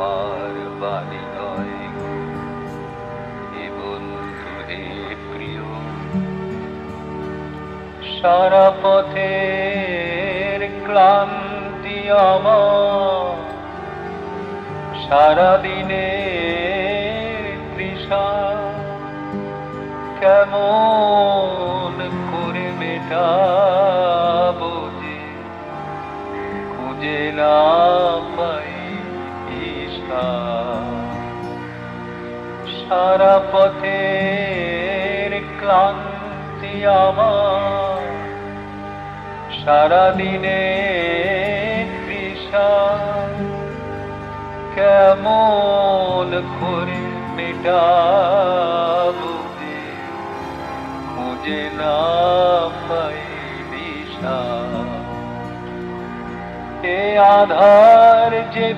আমার বাণী নয়। বন্ধু, হে প্রিয়, সারা পথের ক্লান্তি সারা দিনের তৃষা কেমন করে মেটাবো যে খুঁজে না পাই সারা পথের ক্লান্তি আমার। সারা দিনে কেমন করে মেটাবো যে? খুঁজে না পাই এ আধার যে